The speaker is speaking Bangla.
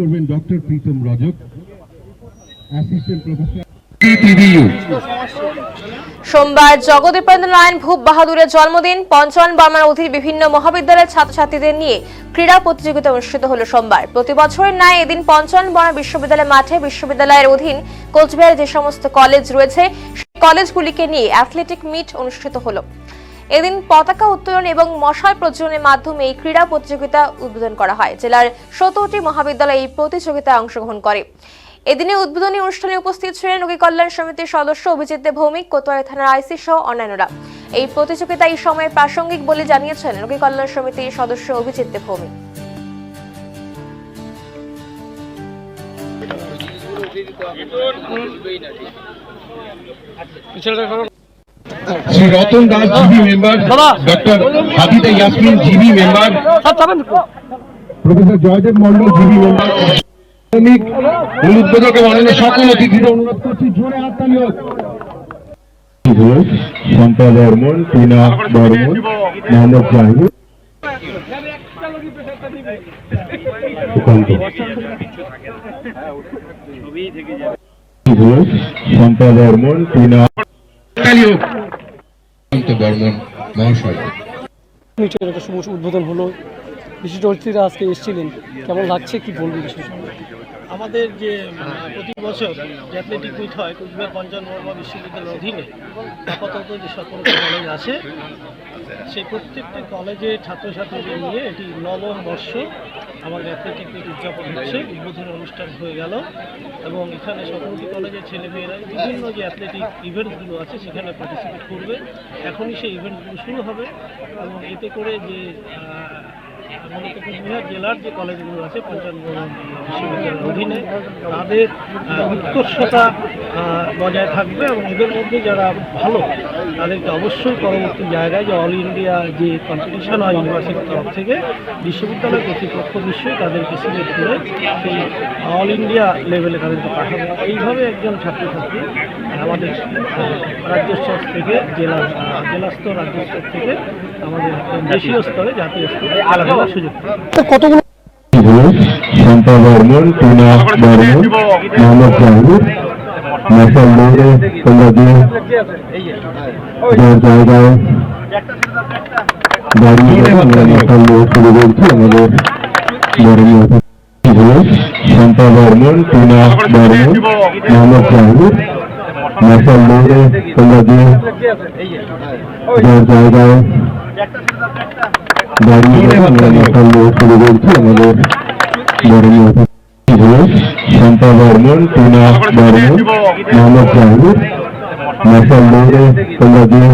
করবেন doctor Pritam Rajak assistant professor সোমবার জগদীপেন্দ্র নারায়ণ ভূপ বাহাদুরের জন্মদিন পঞ্চান বর্মার অধীন বিভিন্ন মহাবিদ্যালয়ের ছাত্রছাত্রীদের নিয়ে ক্রীড়া প্রতিযোগিতা অনুষ্ঠিত হল সোমবার। প্রতি বছরের ন্যায় এদিন পঞ্চান বর্মা বিশ্ববিদ্যালয় মাঠে বিশ্ববিদ্যালয়ের অধীন কোচবিহারে যে সমস্ত কলেজ রয়েছে সেই কলেজগুলিকে নিয়ে অ্যাথলেটিক মিট অনুষ্ঠিত হলো। এদিন পতাকা উত্তোলন এবং মশাল প্রজ্বলনের মাধ্যমে এই ক্রীড়া প্রতিযোগিতা উদ্বোধন করা হয়। জেলার সতেরোটি মহাবিদ্যালয় এই প্রতিযোগিতায় অংশগ্রহণ করে। এদিনে উদ্বোধনী অনুষ্ঠানে উপস্থিত ছিলেন রোগী কল্যাণ সমিতির সদস্য অভিজিৎ ভৌমিক, কোতোয়ালি থানার আইসি সহ অন্যান্যরা। এই প্রতিযোগিতা এই সময় প্রাসঙ্গিক বলে জানিয়েছেন রোগী কল্যাণ সমিতির সদস্য Abhijit Bhowmik. Shri Ratan Das GB member doctor Habida Yasmin GB member professor Joydev Mondal GB member উদ্বোধক এবং অন্যান্য সকল অতিথিদের অনুরোধ করছি জোরে হাততালি হোক ঘোষ শম্পা বর্মন টিনা বর্মন মোহাম্মদ জাহিদ ঘোষ শম্পা বর্মন টিনা হাততালি হোক সুকান্ত বর্মন মহাশয়। উদ্বোধন হলো। বিশিষ্ট অতিথিরা আজকে এসেছিলেন। কেমন লাগছে? কি বলবি বিশেষ? আমাদের যে প্রতি বছর যে অ্যাথলেটিক মিট হয়, কুচবিহার পঞ্চান বর্মা বিশ্ববিদ্যালয়ের অধীনে আপাতত যে সকল কলেজ আছে, সেই প্রত্যেকটি কলেজে ছাত্রছাত্রীদের নিয়ে এটি নবম বর্ষ আমাদের অ্যাথলেটিক মিট উদযাপন হচ্ছে। উদ্বোধনী অনুষ্ঠান হয়ে গেল এবং এখানে সকলটি কলেজের ছেলেমেয়েরা, বিভিন্ন যে অ্যাথলেটিক ইভেন্টসগুলো আছে, সেখানে পার্টিসিপেট করবে। এখনই সেই ইভেন্টসগুলো শুরু হবে এবং এতে করে যে জেলার যে কলেজগুলো আছে পঞ্চান্ন বিশ্ববিদ্যালয়ের অধীনে, তাদের উৎকর্ষতা বজায় থাকবে এবং এদের মধ্যে যারা ভালো, তাদেরকে অবশ্যই পরবর্তী জায়গায় যে অল ইন্ডিয়া যে কম্পিটিশন হয় ইউনিভার্সিটির তরফ থেকে, বিশ্ববিদ্যালয় কর্তৃপক্ষ নিশ্চয়ই তাদেরকে সিলেক্ট করে সেই অল ইন্ডিয়া লেভেলে তাদেরকে পাঠাবে এইভাবে একজন ছাত্রছাত্রী, আমাদের রাজ্য স্তর থেকে জেলা জেলা স্তর, রাজ্য স্তর থেকে আমাদের দেশীয় স্তরে, জাতীয় স্তরে সুযোগ পাবে। কতগুলো শম্পা বর্মন টিনা বর্মন মোহাম্মদ জাহিদ মশাল দৌড়ে তোমরা দিয়ে জায়গায় দাঁড়িয়ে আমরা মশাল দৌড় শুরু করছি আমাদের বরণী অতিথি ঘোষ শম্পা বর্মন টিনা বর্মন মোহাম্মদ জাহিদ মশাল দৌড়ে তোমরা দিয়ে জায়গায় দাঁড়িয়ে গেলে আমরা মশাল দৌড় শুরু করছি আমাদের বরণী অতিথি ঘোষ শম্পা বর্মন টিনা বর্মন মোহাম্মদ জাহিদ মশাল দৌড়ে তোমরা দিয়ে